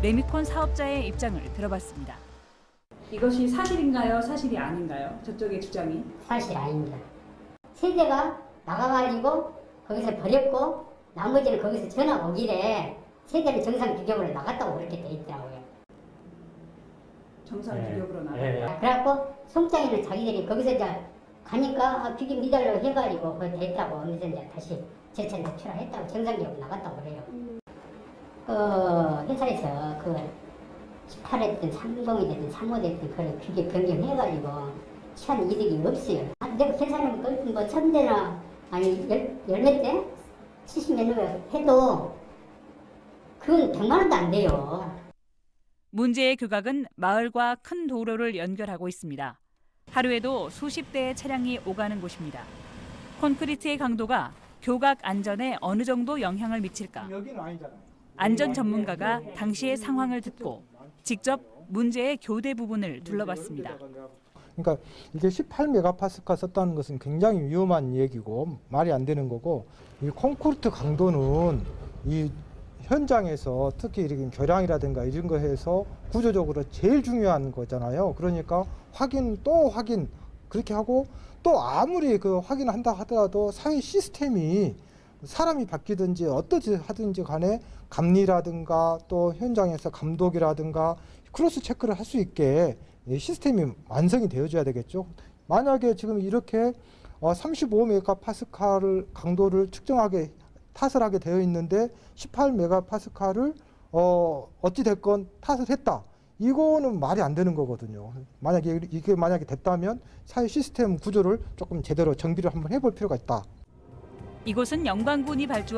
레미콘 사업자의 입장을 들어봤습니다. 이것이 사실인가요? 사실이 아닌가요? 저쪽의 주장이. 사실 아닙니다. 세대가 나가가지고 거기서 버렸고 나머지는 거기서 전화 오길래 세대는 정상 규격으로 나갔다고 그렇게 돼 있더라고요. 정상 네. 규격으로 나가. 예. 그래갖고 송장이는 자기들이 거기서 이제 가니까 아, 규격 미달로 해가지고 그거 됐다고 하면서 이제 다시 절차를 출하했다고 정상 규격으로 나갔다고 그래요. 그 회사에서 그 18회든 30이 됐든 3호 됐든 그런 규격 변경해가지고 취한 이득이 없어요. 아, 내가 계산하면 거의 뭐 천 대나 아니 열, 열몇 대? 70몇 년 해도 그건 100만 원도 안 돼요. 문제의 교각은 마을과 큰 도로를 연결하고 있습니다. 하루에도 수십 대의 차량이 오가는 곳입니다. 콘크리트의 강도가 교각 안전에 어느 정도 영향을 미칠까? 여기는 아니잖아요. 안전 전문가가 당시의 상황을 듣고 직접 문제의 교대 부분을 둘러봤습니다. 그러니까 이게 18메가파스칼 썼다는 것은 굉장히 위험한 얘기고 말이 안 되는 거고 이 콘크리트 강도는 이 현장에서 특히 이렇게 교량이라든가 이런 거 해서 구조적으로 제일 중요한 거잖아요. 그러니까 확인 또 확인 그렇게 하고 또 아무리 그 확인한다 하더라도 사회 시스템이 사람이 바뀌든지 어떠지 하든지 간에 감리라든가 또 현장에서 감독이라든가 크로스 체크를 할 수 있게 이 시스템이 완성이 되어줘야 되겠죠. 만약에 지금 이렇게 어, 35메가파스칼을 강도를 측정하게 탓을 하게 되어 있는데 18메가파스칼을 어, 어찌 됐건 탓을 했다. 이거는 말이 안 되는 거거든요. 만약에 이게 만약에 됐다면 사회 시스템 구조를 조금 제대로 정비를 한번 해볼 필요가 있다. 이곳은 영광군이 발주한